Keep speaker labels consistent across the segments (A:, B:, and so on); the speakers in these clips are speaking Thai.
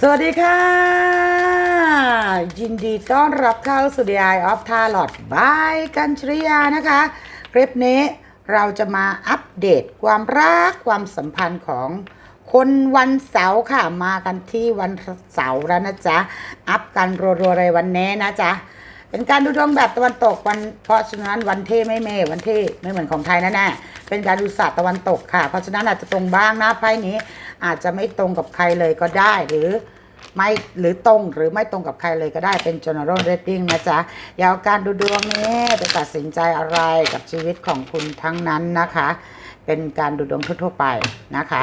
A: สวัสดีค่ะ ยินดีต้อนรับเข้าสู่ The Eye of Tarot by กันชริยานะคะ คลิปนี้เราจะมาอัปเดตความรักความสัมพันธ์ของคนวันเสาร์ค่ะ มากันที่วันเสาร์แล้วนะจ๊ะ อัพกันรัวๆเลยวันนี้นะจ๊ะ เป็นการดูดวงแบบตะวันตกวันเพราะฉะนั้นวันเท่ไม่เมวันเท่ไม่เหมือนของไทยแน่ๆเป็นการดูศาสตร์ตะวันตกค่ะ เพราะฉะนั้นอาจจะตรงบ้างนะไพ่นี้ อาจจะไม่ตรงกับใครเลยก็ได้หรือไม่หรือตรงหรือไม่ตรงกับใครเลยก็ได้เป็น general rating นะจ๊ะอยาวการดูดวงนี้ไปตัดสินใจอะไรกับชีวิตของคุณทั้งนั้นนะคะ เป็นการดูดวงทั่วๆไปนะคะ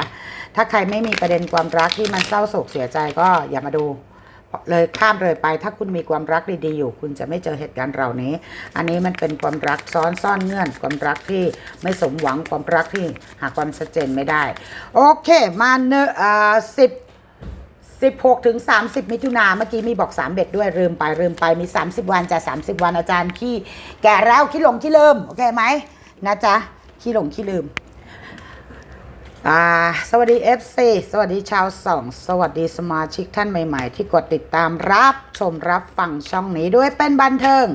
A: ถ้าใครไม่มีประเด็นความรักที่มันเศร้าโศกเสียใจก็อย่ามาดู เลยข้ามเลยไป ถ้าคุณมีความรักดีๆอยู่ คุณจะไม่เจอเหตุการณ์เหล่านี้ อันนี้มันเป็นความรักซ้อนซ่อนเงื่อน ความรักที่ไม่สมหวังความรักที่หาความชัดเจนไม่ได้ โอเค มาเนอ่าสิบสิบหกถึงสามสิบมิถุนาเมื่อกี้มีบอกสามเบ็ดด้วยลืมไปลืมไปมีสามสิบวันจะสามสิบวันอาจารย์ขี้แก่แล้วขี้หลงขี้ลืม โอเคไหมนะจ๊ะขี้หลงขี้ลืม อ่าสวัสดี FC สวัสดีชาวสองสวัสดีสมาชิกท่านใหม่ ๆ ที่กดติดตามรับชมรับฟังช่องนี้ด้วยเป็นบันเทิง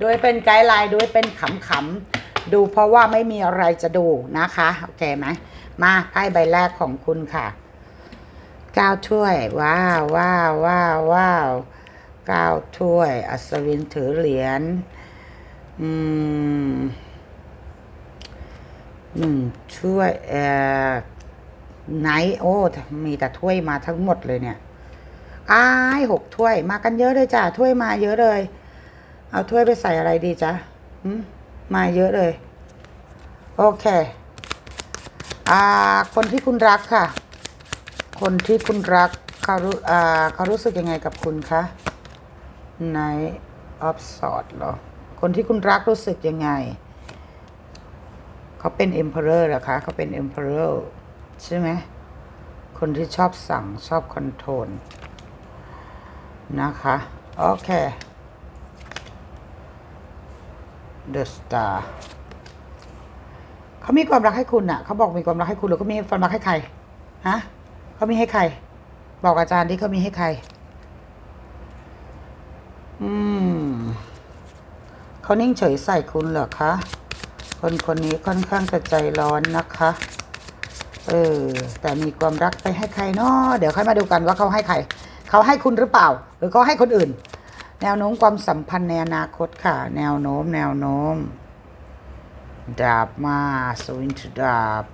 A: โดยเป็นไกด์ไลน์ด้วยเป็นขำๆดูเพราะว่าไม่มีอะไรจะดูนะคะ โอเคไหมมาไพ่ใบแรกของคุณค่ะก้าถ้วย ว้าวว้าวว้าวว้าวก้าถ้วย อัศวินถือเหรียญอืม หนึ่งช่วยเอ่อไนโอ้มีแต่ถ้วยมาทั้งหมดเลยเนี่ยอ้ายหกถ้วย มากันเยอะเลยจ้ะถ้วยมาเยอะเลย เอาถ้วยไปใส่อะไรดีจ๊ะมาเยอะเลย โอเค อ่า คนที่คุณรักค่ะ คนที่คุณรักเขารู้อ่าเขารู้สึกยังไงกับคุณคะในออฟสอดเหรอ คนที่คุณรักรู้สึกยังไง เขาเป็น emperor เหรอคะเขาเป็น emperor ใช่ไหมคนที่ชอบสั่งชอบคอนโทรลนะคะ โอเค The Star เขามีความรักให้คุณอะเขาบอกมีความรักให้คุณหรือเขามีความรักให้ใครฮะเขามีให้ใคร บอกอาจารย์ที่เขามีให้ใคร อืมเขานิ่งเฉยใส่คุณเหรอคะ คนคนนี้ค่อนข้างจะใจร้อนนะคะ เออ แต่มีความรักไปให้ใครเนาะเดี๋ยวค่อยมาดูกันว่าเขาให้ใคร เขาให้คุณหรือเปล่า หรือเขาให้คนอื่น แนวโน้มความสัมพันธ์ในอนาคตค่ะ แนวโน้ม แนวโน้ม ดาบมาสวินทดาบ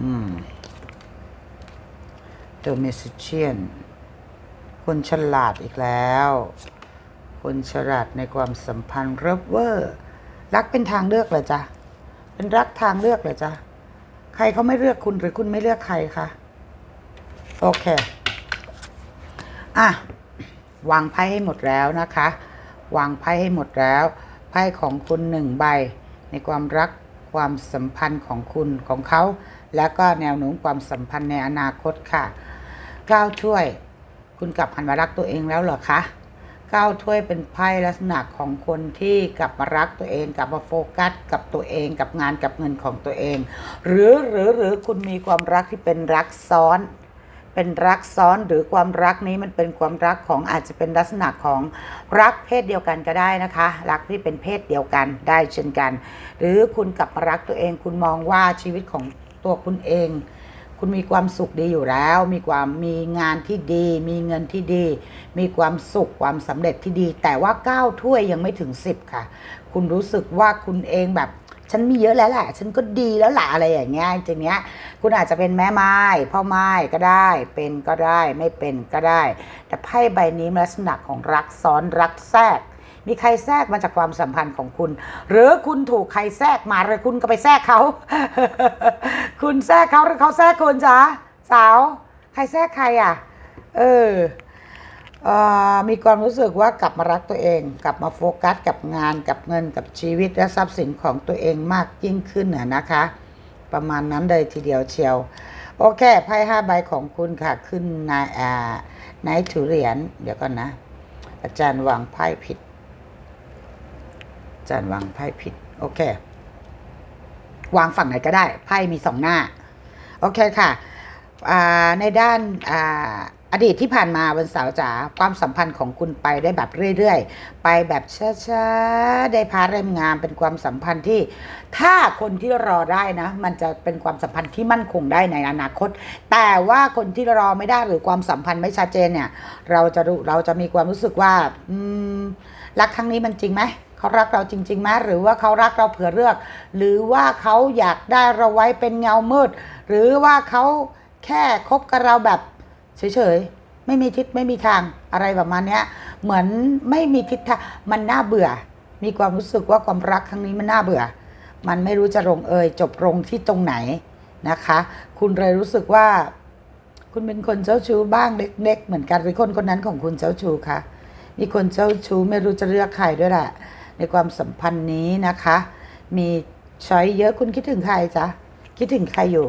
A: อืม The Magician คนฉลาดอีกแล้ว คนฉลาดในความสัมพันธ์เรบเวอร์ รักเป็นทางเลือกเหรอจ๊ะ เป็นรักทางเลือกเหรอจ๊ะ ใครเขาไม่เลือกคุณหรือคุณไม่เลือกใครคะ โอเค อะ วางไพ่ให้หมดแล้วนะคะ วางไพ่ให้หมดแล้ว ไพ่ของคุณหนึ่งใบ ในความรักความสัมพันธ์ของคุณของเขา แล้วก็แนวโน้มความสัมพันธ์ในอนาคตค่ะก้าวช่วย คุณกลับหันมารักตัวเองแล้วเหรอคะ ก้าถ้วยเป็นไพ่ลักษณะของคนที่กลับมารักตัวเองกลับมาโฟกัสกับตัวเองกับงานกับเงินของตัวเอง หรือหรือหรือคุณมีความรักที่เป็นรักซ้อน เป็นรักซ้อนหรือความรักนี้มันเป็นความรักของอาจจะเป็นลักษณะของรักเพศเดียวกันก็ได้นะคะ รักที่เป็นเพศเดียวกันได้เช่นกัน หรือคุณกลับมารักตัวเองคุณมองว่าชีวิตของตัวคุณเอง คุณมีความสุขดีอยู่แล้ว มีความมีงานที่ดี มีเงินที่ดี มีความสุขความสำเร็จที่ดี แต่ว่าก้าวถ้วยยังไม่ถึงสิบค่ะ คุณรู้สึกว่าคุณเองแบบฉันมีเยอะแล้วแหละ ฉันก็ดีแล้วแหละอะไรอย่างเงี้ยจริงเนี้ย คุณอาจจะเป็นแม่ไม้ พ่อไม้ก็ได้ เป็นก็ได้ ไม่เป็นก็ได้ แต่ไพ่ใบนี้ลักษณะของรักซ้อนรักแทรก มีใครแทรกมาจากความสัมพันธ์ของคุณ หรือคุณถูกใครแทรกมาหรือคุณก็ไปแทรกเขา คุณแทรกเขาหรือเขาแทรกคุณจ๊ะสาว ใครแทรกใครอะ เออมีความรู้สึกว่ากลับมารักตัวเอง กลับมาโฟกัสกับงานกับเงินกับชีวิตและทรัพย์สินของตัวเองมากยิ่งขึ้นน่ะนะคะ ประมาณนั้นเลยทีเดียวเชียว โอเคไพ่ห้าใบของคุณค่ะ ขึ้นนายอ่านายถือเหรียญเดี๋ยวก่อนนะ อาจารย์วางไพ่ผิด จารย์วางไพ่ผิด โอเค วางฝั่งไหนก็ได้ ไพ่มีสองหน้า โอเคค่ะ ในด้านอดีตที่ผ่านมาวันเสาร์จ๋าความสัมพันธ์ของคุณไปได้แบบเรื่อยๆ ไปแบบช้าๆ ได้พาเริ่มงามเป็นความสัมพันธ์ที่ ถ้าคนที่รอได้นะ มันจะเป็นความสัมพันธ์ที่มั่นคงได้ในอนาคต แต่ว่าคนที่รอไม่ได้หรือความสัมพันธ์ไม่ชัดเจนเนี่ย เราจะเราจะมีความรู้สึกว่ารักครั้งนี้มันจริงไหม เขารักเราจริงๆไหมหรือว่าเขารักเราเผื่อเลือก หรือว่าเขาอยากได้เราไว้เป็นเงามืด หรือว่าเขาแค่คบกับเราแบบเฉยๆ ไม่มีทิศไม่มีทางอะไรประมาณนี้เหมือนไม่มีทิศทางมันน่าเบื่อ มีความรู้สึกว่าความรักครั้งนี้มันน่าเบื่อ มันไม่รู้จะลงเอยจบลงที่ตรงไหนนะคะ คุณเลยรู้สึกว่า คุณเป็นคนเจ้าชู้บ้างเล็ก ๆ เหมือนกันหรือคนคนนั้นของคุณเจ้าชู้คะมีคนเจ้าชู้ไม่รู้จะเลือกใครด้วยแหละ ในความสัมพันธ์นี้นะคะ มีช้อยเยอะคุณคิดถึงใครจ๊ะ คิดถึงใครอยู่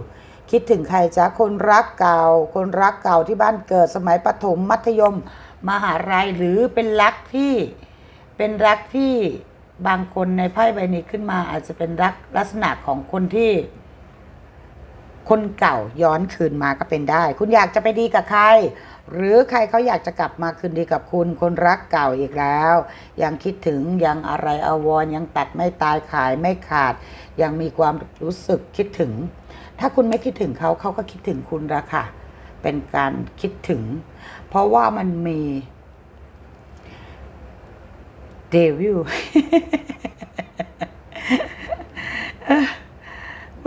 A: คิดถึงใครจ๊ะ คนรักเก่า คนรักเก่าที่บ้านเกิดสมัยประถมมัธยม มหาลัยหรือเป็นรักที่เป็นรักที่บางคนในไพ่ใบนี้ขึ้นมาอาจจะเป็นรักลักษณะของคนที่ คนเก่าย้อนคืนมาก็เป็นได้ คุณอยากจะไปดีกับใคร หรือใครเขาอยากจะกลับมาคืนดีกับคุณคนรักเก่าอีกแล้ว ยังคิดถึงยังอะไรอาวรยังตัดไม่ตายขายไม่ขาด ยังมีความรู้สึกคิดถึง ถ้าคุณไม่คิดถึงเขาเขาก็คิดถึงคุณละค่ะ เป็นการคิดถึง เพราะว่ามันมีเดวิล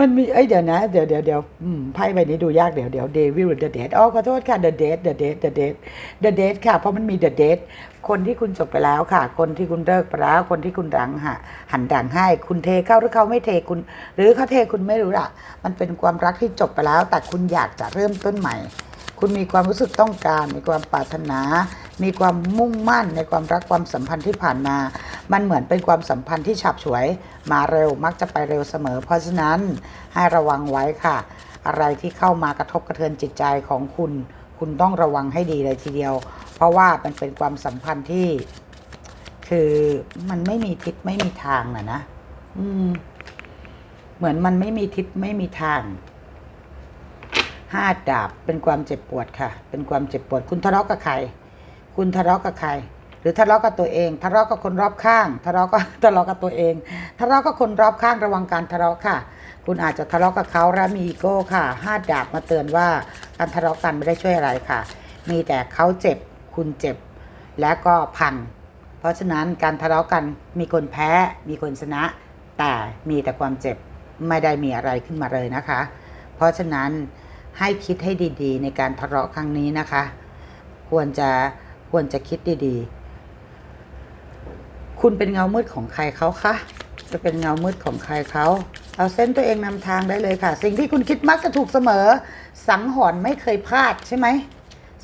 A: มันมีเอ้ยเดี๋ยวนะ เดี๋ยวเดี๋ยวเดี๋ยวอืมไพ่ใบนี้ดูยากเดี๋ยวเดี๋ยวเดวิลเดอะเดทอ๋อขอโทษค่ะเดอะเดทเดอะเดทเดอะเดทเดอะเดทค่ะ เพราะมันมีเดอะเดทคนที่คุณจบไปแล้วค่ะ คนที่คุณเลิกไปแล้ว คนที่คุณดังหะหันดังให้ คุณเทเข้าหรือเขาไม่เทคุณ หรือเขาเทคุณไม่รู้ละมันเป็นความรักที่จบไปแล้ว แต่คุณอยากจะเริ่มต้นใหม่ คุณมีความรู้สึกต้องการ มีความปรารถนา มีความมุ่งมั่นในความรักความสัมพันธ์ที่ผ่านมา มันเหมือนเป็นความสัมพันธ์ที่ฉับฉวย มาเร็วมักจะไปเร็วเสมอ เพราะฉะนั้นให้ระวังไว้ค่ะ อะไรที่เข้ามากระทบกระเทือนจิตใจของคุณ คุณต้องระวังให้ดีเลยทีเดียว เพราะว่ามันเป็นความสัมพันธ์ที่ คือมันไม่มีทิศไม่มีทางนะนะ อืม เหมือนมันไม่มีทิศไม่มีทาง ห้าดาบเป็นความเจ็บปวดค่ะ เป็นความเจ็บปวด คุณทะเลาะกับใคร คุณทะเลาะกับใคร หรือทะเลาะกับตัวเอง ทะเลาะกับคนรอบข้าง ทะเลาะก็ทะเลาะกับตัวเอง ทะเลาะกับคนรอบข้างระวังการทะเลาะค่ะ คุณอาจจะทะเลาะกับเขาและมีอีโก้ค่ะห้าดาบมาเตือนว่าการทะเลาะกันไม่ได้ช่วยอะไรค่ะ มีแต่เขาเจ็บ คุณเจ็บ และก็พัง เพราะฉะนั้นการทะเลาะกันมีคนแพ้ มีคนชนะ แต่มีแต่ความเจ็บ ไม่ได้มีอะไรขึ้นมาเลยนะคะ เพราะฉะนั้น ให้คิดให้ดีๆ ในการทะเลาะครั้งนี้นะคะ ควรจะควรจะคิดดีๆ คุณเป็นเงามืดของใครเขาคะจะเป็นเงามืดของใครเขาเอาเส้นตัวเองนำทางได้เลยค่ะ สิ่งที่คุณคิดมักจะถูกเสมอ สังหรณ์ไม่เคยพลาดใช่ไหม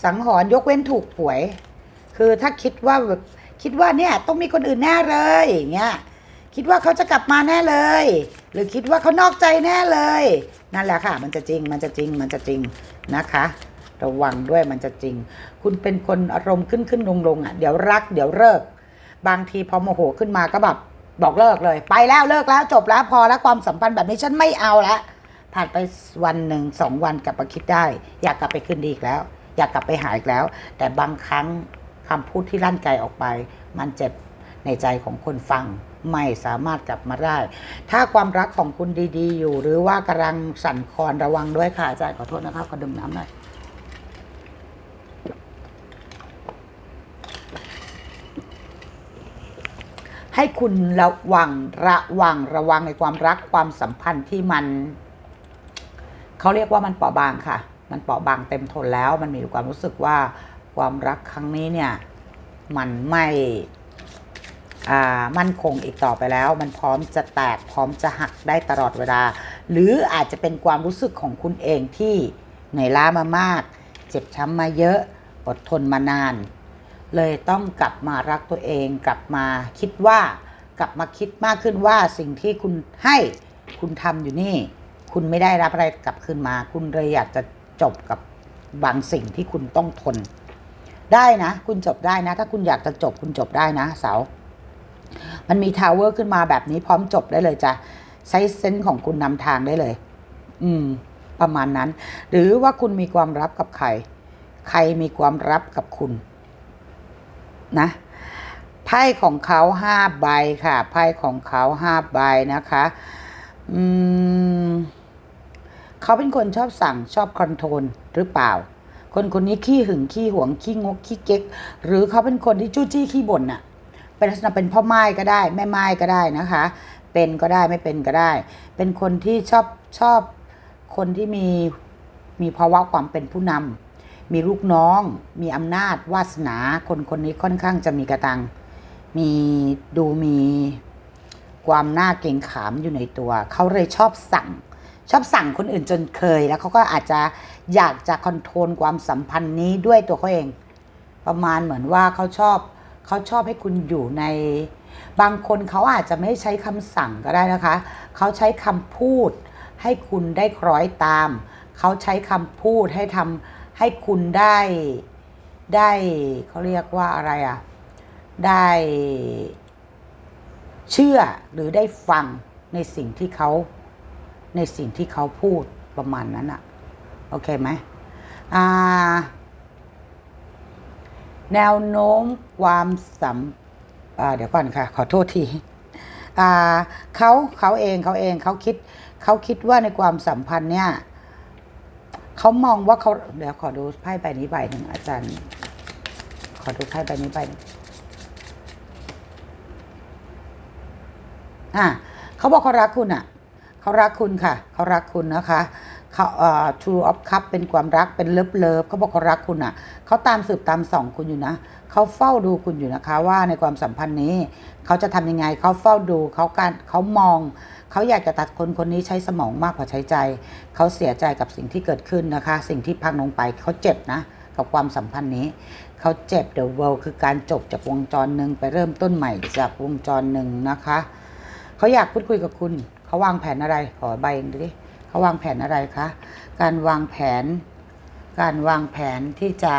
A: สังหรณ์ยกเว้นถูกหวย คือถ้าคิดว่าแบบคิดว่าเนี่ยต้องมีคนอื่นแน่เลยอย่างเงี้ยคิดว่าเขาจะกลับมาแน่เลย รือคิดว่าเขานอกใจแน่เลย นั่นแหละค่ะ มันจะจริงมันจะจริงมันจะจริงนะคะ ระวังด้วยมันจะจริง คุณเป็นคนอารมณ์ขึ้นขึ้นลงลงอะเดี๋ยวรักเดี๋ยวเลิก บางทีพอโมโหขึ้นมาก็แบบบอกเลิกเลย ไปแล้วเลิกแล้วจบแล้วพอแล้วความสัมพันธ์แบบนี้ฉันไม่เอาแล้วผ่านไปวันหนึ่งสองวันกลับมาคิดได้ อยากกลับไปคืนดีอีกแล้ว อยากกลับไปหาอีกแล้ว แต่บางครั้งคำพูดที่ลั่นไกลออกไป มันเจ็บในใจของคนฟัง ไม่สามารถกลับมาได้ ถ้าความรักของคุณดีๆ อยู่ หรือว่ากำลังสั่นคลอนระวังด้วยค่ะอาจารย์ขอโทษนะครับขอดื่มน้ำหน่อยให้คุณระวังระวังระวังในความรักความสัมพันธ์ที่มันเขาเรียกว่ามันเปราะบางค่ะ มันเปราะบางเต็มทนแล้ว มันมีความรู้สึกว่าความรักครั้งนี้เนี่ย มันไม่ มั่นคงอีกต่อไปแล้ว มันพร้อมจะแตกพร้อมจะหักได้ตลอดเวลา หรืออาจจะเป็นความรู้สึกของคุณเองที่เหนื่อยล้ามามาก เจ็บช้ำมาเยอะอดทนมานาน เลยต้องกลับมารักตัวเองกลับมาคิดว่ากลับมาคิดมากขึ้นว่าสิ่งที่คุณให้คุณทำอยู่นี่ คุณไม่ได้รับอะไรกลับคืนมา คุณเลยอยากจะจบกับบางสิ่งที่คุณต้องทน ได้นะ คุณจบได้นะ ถ้าคุณอยากจะจบคุณจบได้นะเสา มันมีทาวเวอร์ขึ้นมาแบบนี้พร้อมจบได้เลยจ้ะใช้เซนส์ของคุณนำทางได้เลย อืม ประมาณนั้น หรือว่าคุณมีความลับกับใคร ใครมีความลับกับคุณ นะไพ่ของเขาห้าใบค่ะไพ่ของเขาห้าใบนะคะ อืมเขาเป็นคนชอบสั่งชอบคอนโทรลหรือเปล่า คนคนนี้ขี้หึงขี้หวงขี้งกขี้เก๊ก หรือเขาเป็นคนที่จู้จี้ขี้บ่นอะ เป็นลักษณะเป็นพ่อไม้ก็ได้ แม่ไม้ก็ได้นะคะ เป็นก็ได้ไม่เป็นก็ได้ เป็นคนที่ชอบชอบคนที่มีมีภาวะความเป็นผู้นำมีลูกน้อง มีอำนาจวาสนา คนคนนี้ค่อนข้างจะมีกระตัง มีดูมีความน่าเกรงขามอยู่ในตัว เขาเลยชอบสั่ง ชอบสั่งคนอื่นจนเคย แล้วเขาก็อาจจะอยากจะคอนโทรลความสัมพันธ์นี้ด้วยตัวเขาเอง ประมาณเหมือนว่าเขาชอบ เขาชอบให้คุณอยู่ใน บางคนเขาอาจจะไม่ใช้คำสั่งก็ได้นะคะ เขาใช้คำพูด ให้คุณได้คล้อยตาม เขาใช้คำพูดให้ทำให้คุณได้ได้เขาเรียกว่าอะไรอะได้เชื่อหรือได้ฟังในสิ่งที่เขาในสิ่งที่เขาพูดประมาณนั้นอะโอเคไหมอ่า แนวโน้มความสัมเดี๋ยวก่อนค่ะ ขอโทษทีเขาเขาเองเขาเองเขาคิดเขาคิดว่าในความสัมพันธ์เนี่ยเขามองว่าเขาเดี๋ยวขอดูไพ่ใบนี้ใบหนึ่งอาจารย์ ขอดูไพ่ใบนี้ใบหนึ่งอะเขาบอกเขารักคุณอะเขารักคุณค่ะ เขารักคุณนะคะ เขาเอ่อ true of cup เป็นความรักเป็นเลิฟเลิฟเขาบอกเขารักคุณอะเขาตามสืบตามส่องคุณอยู่นะเขาเฝ้าดูคุณอยู่นะคะ ว่าในความสัมพันธ์นี้ เขาจะทำยังไงเขาเฝ้าดูเขาการเขามอง เขาอยากจะตัดคนคนนี้ใช้สมองมากกว่าใช้ใจ เขาเสียใจกับสิ่งที่เกิดขึ้นนะคะ สิ่งที่พังลงไปเขาเจ็บนะกับความสัมพันธ์นี้ เขาเจ็บ the world คือการจบจากวงจรหนึ่งไปเริ่มต้นใหม่จากวงจรหนึ่งนะคะ เขาอยากพูดคุยกับคุณ เขาวางแผนอะไรขอใบหนึ่งดิ เขาวางแผนอะไรคะ การวางแผน การวางแผนที่จะ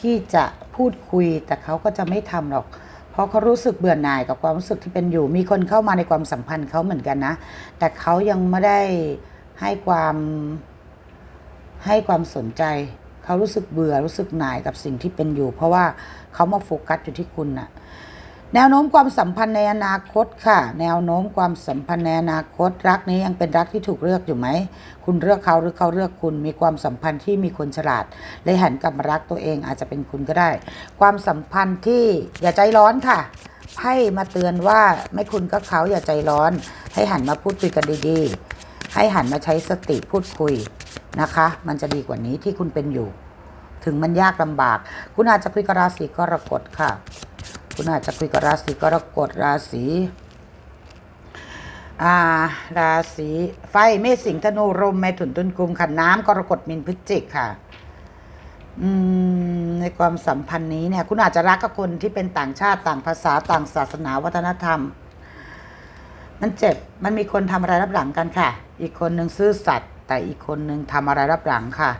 A: ที่จะพูดคุยแต่เขาก็จะไม่ทำหรอก เพราะเขารู้สึกเบื่อหน่ายกับความรู้สึกที่เป็นอยู่ มีคนเข้ามาในความสัมพันธ์เขาเหมือนกันนะ แต่เขายังไม่ได้ให้ความให้ความสนใจ เขารู้สึกเบื่อรู้สึกหน่ายกับสิ่งที่เป็นอยู่ เพราะว่าเขามาโฟกัสอยู่ที่คุณน่ะ แนวโน้มความสัมพันธ์ในอนาคตค่ะ แนวโน้มความสัมพันธ์ในอนาคต รักนี้ยังเป็นรักที่ถูกเลือกอยู่ไหม คุณเลือกเขาหรือเขาเลือกคุณ มีความสัมพันธ์ที่มีคนฉลาดเลยหันกลับมารักตัวเองอาจจะเป็นคุณก็ได้ ความสัมพันธ์ที่อย่าใจร้อนค่ะให้มาเตือนว่าไม่คุณก็เขาอย่าใจร้อน ให้หันมาพูดคุยกันดีๆ ให้หันมาใช้สติพูดคุยนะคะ มันจะดีกว่านี้ที่คุณเป็นอยู่ ถึงมันยากลำบาก คุณอาจจะคุยกับราศีกรกฎค่ะ คุณอาจจะคุยกับราศีกรกฎราศีอ่าราศีไฟเมษสิงห์ธนูลมเมถุนตุลกุมขันน้ำกรกฎมินพฤศจิกค่ะในความสัมพันธ์นี้เนี่ย คุณอาจจะรักกับคนที่เป็นต่างชาติต่างภาษาต่างศาสนาวัฒนธรรม มันเจ็บมันมีคนทำอะไรรับหลังกันค่ะ อีกคนหนึ่งซื่อสัตย์แต่อีกคนหนึ่งทำอะไรรับหลังค่ะ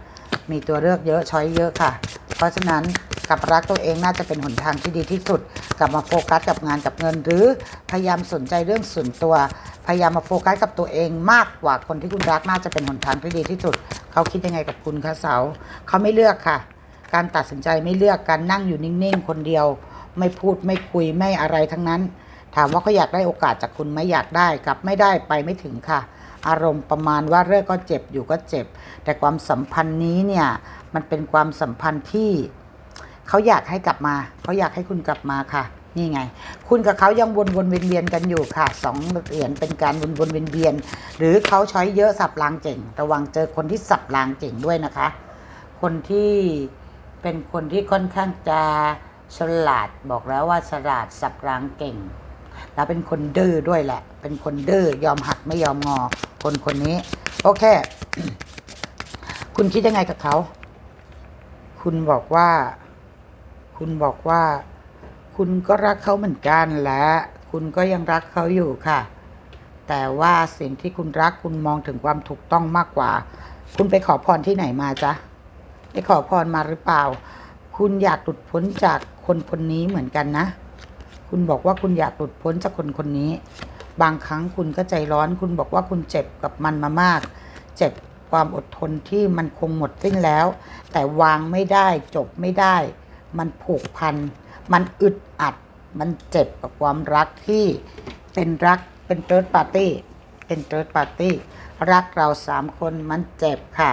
A: มีตัวเลือกเยอะช้อยเยอะค่ะ เพราะฉะนั้น กับรักตัวเองน่าจะเป็นหนทางที่ดีที่สุด กลับมาโฟกัสกับงานกับเงิน หรือพยายามสนใจเรื่องส่วนตัว พยายามมาโฟกัสกับตัวเองมากกว่าคนที่คุณรักน่าจะเป็นหนทางที่ดีที่สุด เขาคิดยังไงกับคุณคะเสาเขาไม่เลือกค่ะ การตัดสินใจไม่เลือกการนั่งอยู่นิ่งๆคนเดียว ไม่พูดไม่คุยไม่อะไรทั้งนั้น ถามว่าเขาอยากได้โอกาสจากคุณไหม่อยากได้กลับไม่ได้ไปไม่ถึงค่ะอารมณ์ประมาณว่าเลิกก็เจ็บอยู่ก็เจ็บ แต่ความสัมพันธ์นี้เนี่ย มันเป็นความสัมพันธ์ที่ เขาอยากให้กลับมา เขาอยากให้คุณกลับมาค่ะ นี่ไง คุณกับเขายังวนวนเวียนเวียนกันอยู่ค่ะสองเหรียญเป็นการวนวนเวียนเวียนหรือเขาใช้เยอะสับรางเก่ง ระวังเจอคนที่สับรางเก่งด้วยนะคะ คนที่เป็นคนที่ค่อนข้างจะฉลาดบอกแล้วว่าฉลาดสับรางเก่ง แล้วเป็นคนดื้อด้วยแหละ เป็นคนดื้อยอมหักไม่ยอมงอ คนคนนี้ โอเค คุณคิดยังไงกับเขา คุณบอกว่า คุณบอกว่า คุณก็รักเขาเหมือนกันและ คุณก็ยังรักเขาอยู่ค่ะ แต่ว่าสิ่งที่คุณรักคุณมองถึงความถูกต้องมากกว่า คุณไปขอพรที่ไหนมาจ๊ะไปขอพรมาหรือเปล่า คุณอยากหลุดพ้นจากคนคนนี้เหมือนกันนะ คุณบอกว่าคุณอยากหลุดพ้นจากคนคนนี้ บางครั้งคุณก็ใจร้อน คุณบอกว่าคุณเจ็บกับมันมามาก เจ็บความอดทนที่มันคงหมดสิ้นแล้ว แต่วางไม่ได้จบไม่ได้ มันผูกพัน มันอึดอัด มันเจ็บกับความรักที่เป็นรักเป็นเติร์ดปาร์ตี้ เป็นเติร์ดปาร์ตี้ รักเราสามคนมันเจ็บค่ะ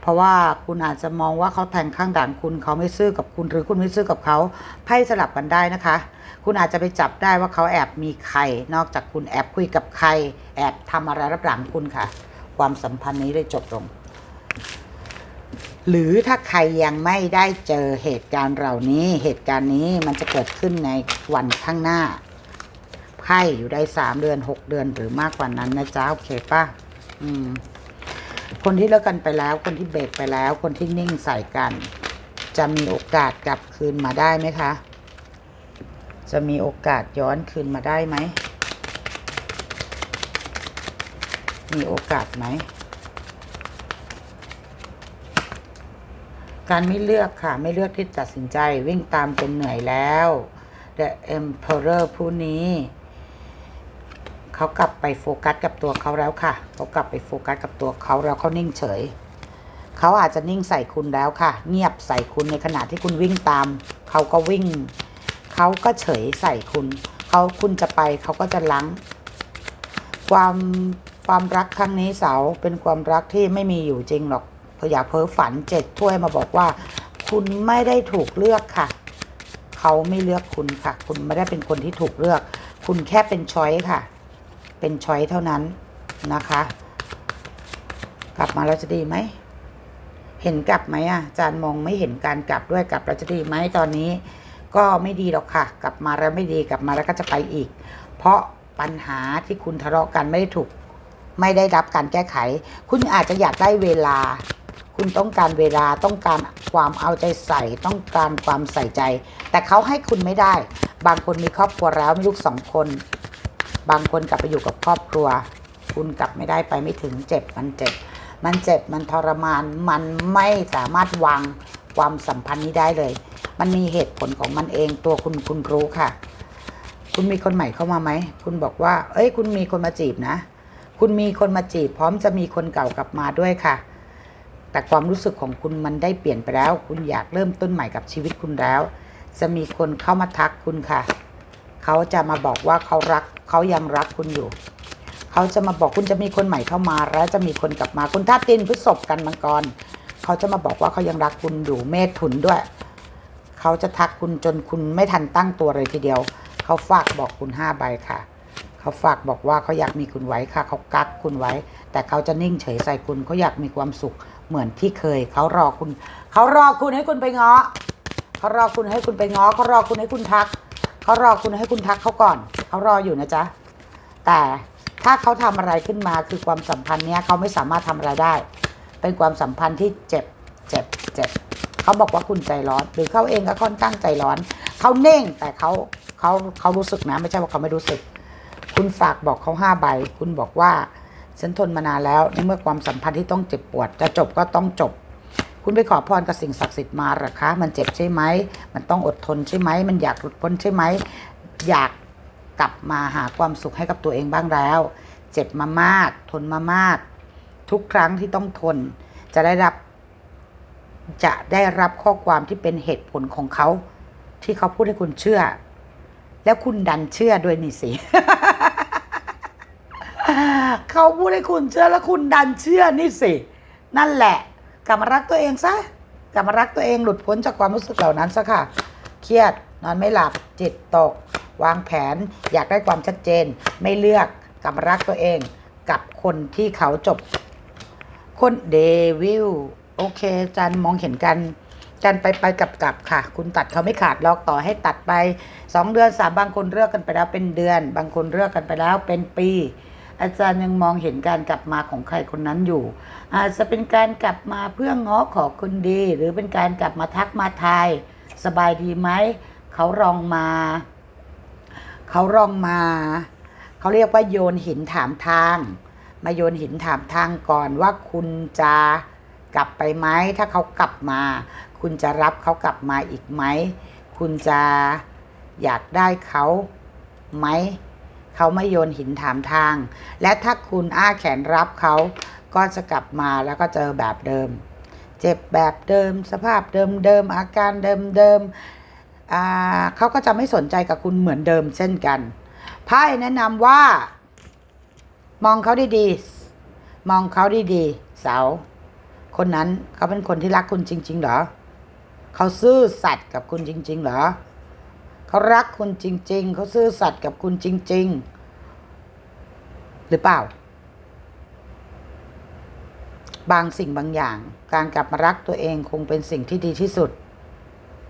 A: เพราะว่าคุณอาจจะมองว่าเขาแทงข้างด่างคุณเขาไม่ซื่อกับคุณหรือคุณไม่ซื่อกับเขาไพ่สลับกันได้นะคะ คุณอาจจะไปจับได้ว่าเขาแอบมีใคร นอกจากคุณแอบคุยกับใคร แอบทำอะไรรับหลังคุณค่ะ ความสัมพันธ์นี้ได้จบลง หรือถ้าใครยังไม่ได้เจอเหตุการณ์เหล่านี้ เหตุการณ์นี้มันจะเกิดขึ้นในวันข้างหน้าไพ่อยู่ได้สามเดือนหกเดือนหรือมากกว่านั้นนะจ๊ะโอเคป่ะอืมคนที่เลิกกันไปแล้ว คนที่เบรกไปแล้ว คนที่นิ่งใส่กัน จะมีโอกาสกลับคืนมาได้ไหมคะ จะมีโอกาสย้อนคืนมาได้ไหม มีโอกาสไหม การไม่เลือกค่ะไม่เลือกที่ตัดสินใจวิ่งตามจนเหนื่อยแล้ว The Emperor ผู้นี้ เขากลับไปโฟกัสกับตัวเขาแล้วค่ะ เขากลับไปโฟกัสกับตัวเขาแล้วเขานิ่งเฉย เขาอาจจะนิ่งใส่คุณแล้วค่ะ เงียบใส่คุณในขณะที่คุณวิ่งตาม เขาก็วิ่ง เขาก็เฉยใส่คุณ เขาคุณจะไปเขาก็จะลังความความรักครั้งนี้เสาเป็นความรักที่ไม่มีอยู่จริงหรอก อย่าเพ้อฝันเจ็ดถ้วยมาบอกว่า คุณไม่ได้ถูกเลือกค่ะ เขาไม่เลือกคุณค่ะ คุณไม่ได้เป็นคนที่ถูกเลือก คุณแค่เป็นช้อยค่ะ เป็นช้อยเท่านั้นนะคะ กลับมาแล้วจะดีไหมเห็นกลับไหมอะอาจารย์มองไม่เห็นการกลับด้วยกลับแล้วจะดีไหมตอนนี้ ก็ไม่ดีหรอกค่ะ กลับมาแล้วไม่ดีกลับมาแล้วก็จะไปอีก เพราะปัญหาที่คุณทะเลาะกันไม่ได้ถูก ไม่ได้รับการแก้ไข คุณอาจจะอยากได้เวลา คุณต้องการเวลาต้องการความเอาใจใส่ ต้องการความใส่ใจ แต่เขาให้คุณไม่ได้ บางคนมีครอบครัวแล้วมีลูกสองคน บางคนกลับไปอยู่กับครอบครัว คุณกลับไม่ได้ไปไม่ถึงเจ็บมันเจ็บ มันเจ็บมันทรมาน มันไม่สามารถวางความสัมพันธ์นี้ได้เลย มันมีเหตุผลของมันเองตัวคุณคุณรู้ค่ะ คุณมีคนใหม่เข้ามาไหม คุณบอกว่า เอ้ย คุณมีคนมาจีบนะ คุณมีคนมาจีบ พร้อมจะมีคนเก่ากลับมาด้วยค่ะ แต่ความรู้สึกของคุณมันได้เปลี่ยนไปแล้ว คุณอยากเริ่มต้นใหม่กับชีวิตคุณแล้ว จะมีคนเข้ามาทักคุณค่ะ เขาจะมาบอกว่าเขารักเขายังรักคุณอยู่ เขาจะมาบอกคุณจะมีคนใหม่เข้ามา แล้วจะมีคนกลับมาคุณท่าตินพฤษภกันมังกร เขาจะมาบอกว่าเขายังรักคุณอยู่เมธถุนด้วย เขาจะทักคุณจนคุณไม่ทันตั้งตัวเลยทีเดียว เขาฝากบอกคุณห้าใบค่ะเขาฝากบอกว่าเขาอยากมีคุณไว้ค่ะ เขากักคุณไว้ แต่เขาจะนิ่งเฉยใส่คุณเขาอยากมีความสุข เหมือนที่เคยเขารอคุณ เขารอคุณให้คุณไปง้อเขารอคุณให้คุณไปง้อเขารอคุณให้คุณทักเขารอคุณให้คุณทักเขาก่อนเขารออยู่นะจ๊ะแต่ถ้าเขาทำอะไรขึ้นมาคือความสัมพันธ์เนี้ยเขาไม่สามารถทำอะไรได้ เป็นความสัมพันธ์ที่เจ็บเจ็บเจ็บเขาบอกว่าคุณใจร้อน หรือเขาเองก็ค่อนข้างใจร้อนเขาเน่งแต่เขาเขาเขารู้สึกนะ ไม่ใช่ว่าเขาไม่รู้สึก คุณฝากบอกเขาห้าใบ คุณบอกว่า ฉันทนมานานแล้วในเมื่อความสัมพันธ์ที่ต้องเจ็บปวด จะจบก็ต้องจบ คุณไปขอพรกับสิ่งศักดิ์สิทธิ์มาหรอคะ มันเจ็บใช่ไหม มันต้องอดทนใช่ไหม มันอยากหลุดพ้นใช่ไหม อยากกลับมาหาความสุขให้กับตัวเองบ้างแล้ว เจ็บมามาก ทนมามาก ทุกครั้งที่ต้องทน จะได้รับ จะได้รับข้อความที่เป็นเหตุผลของเขา ที่เขาพูดให้คุณเชื่อ แล้วคุณดันเชื่อด้วยนี่สิ เขาพูดให้คุณเชื่อแล้วคุณดันเชื่อนี่สิ นั่นแหละกลับมารักตัวเองซะกลับมารักตัวเองหลุดพ้นจากความรู้สึกเหล่านั้นซะค่ะ เครียดนอนไม่หลับจิตตก วางแผนอยากได้ความชัดเจน ไม่เลือกกลับมารักตัวเอง กับคนที่เขาจบ คนเดวิลโอเคจันมองเห็นกันจันไปไปกลับกลับค่ะ คุณตัดเขาไม่ขาดหรอกต่อให้ตัดไปสองเดือนสามบางคนเลือกกันไปแล้วเป็นเดือน บางคนเลือกกันไปแล้วเป็นปี อาจารย์ยังมองเห็นการกลับมาของใครคนนั้นอยู่ อาจจะเป็นการกลับมาเพื่อง้อขอคนดี หรือเป็นการกลับมาทักมาทายสบายดีไหมเขาลองมา เขาลองมา เขาเรียกว่าโยนหินถามทาง มาโยนหินถามทางก่อนว่าคุณจะกลับไปไหมถ้าเขากลับมา คุณจะรับเขากลับมาอีกไหม คุณจะอยากได้เขาไหม เขาไม่โยนหินถามทาง และถ้าคุณอ้าแขนรับเขาก็จะกลับมาแล้วก็เจอแบบเดิม เจ็บแบบเดิม สภาพเดิมเดิมอาการเดิมเดิมเขาก็จะไม่สนใจกับคุณเหมือนเดิมเช่นกันไพ่แนะนำว่า มองเขาดีๆ มองเขาดีๆ เสา คนนั้นเขาเป็นคนที่รักคุณจริง ๆ เหรอ เขาซื่อสัตย์กับคุณจริง ๆ เหรอ เขารักคุณจริง ๆ เขาซื่อสัตย์กับคุณจริง ๆ หรือเปล่า บางสิ่งบางอย่าง การกลับมารักตัวเองคงเป็นสิ่งที่ดีที่สุด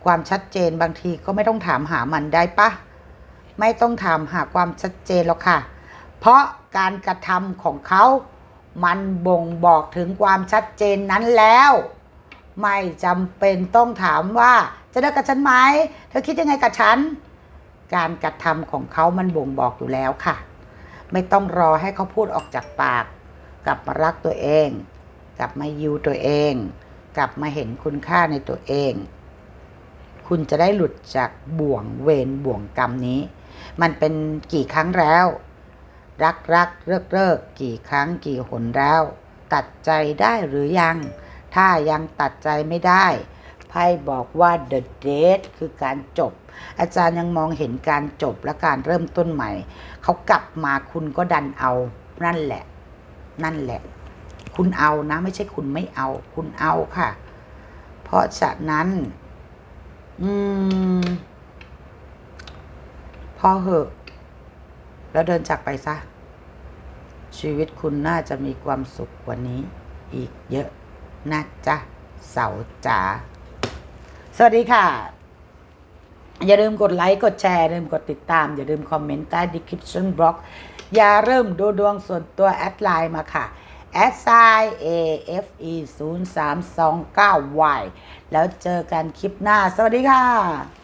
A: ความชัดเจนบางทีก็ไม่ต้องถามหามันได้ปะไม่ต้องถามหาความชัดเจนหรอกค่ะ เพราะการกระทำของเขา มันบ่งบอกถึงความชัดเจนนั้นแล้ว ไม่จำเป็นต้องถามว่าจะเลิกกับฉันไหมเธอคิดยังไงกับฉัน การกระทำของเขามันบ่งบอกอยู่แล้วค่ะ ไม่ต้องรอให้เขาพูดออกจากปาก กลับมารักตัวเอง กลับมายูตัวเอง กลับมาเห็นคุณค่าในตัวเอง คุณจะได้หลุดจากบ่วงเวรบ่วงกรรมนี้ มันเป็นกี่ครั้งแล้ว รักรักเลิกเลิกกี่ครั้งกี่หนแล้ว ตัดใจได้หรือยัง ถ้ายังตัดใจไม่ได้ไพ่บอกว่า the date คือการจบ อาจารย์ยังมองเห็นการจบและการเริ่มต้นใหม่ เขากลับมาคุณก็ดันเอา นั่นแหละ นั่นแหละ คุณเอานะ ไม่ใช่คุณไม่เอา คุณเอาค่ะ เพราะฉะนั้น อืม พอเหอะ แล้วเดินจากไปซะ ชีวิตคุณน่าจะมีความสุขกว่านี้ อีกเยอะ นะจ๊ะเสาจ๋าสวัสดีค่ะ อย่าลืมกดไลค์กดแชร์อย่าลืมกดติดตาม อย่าลืมคอมเมนต์ใต้ description box อย่าเริ่มดูดวงส่วนตัวแอดไลน์มาค่ะแอดไซ AFE 0 3 2 9 Y แล้วเจอกันคลิปหน้า สวัสดีค่ะ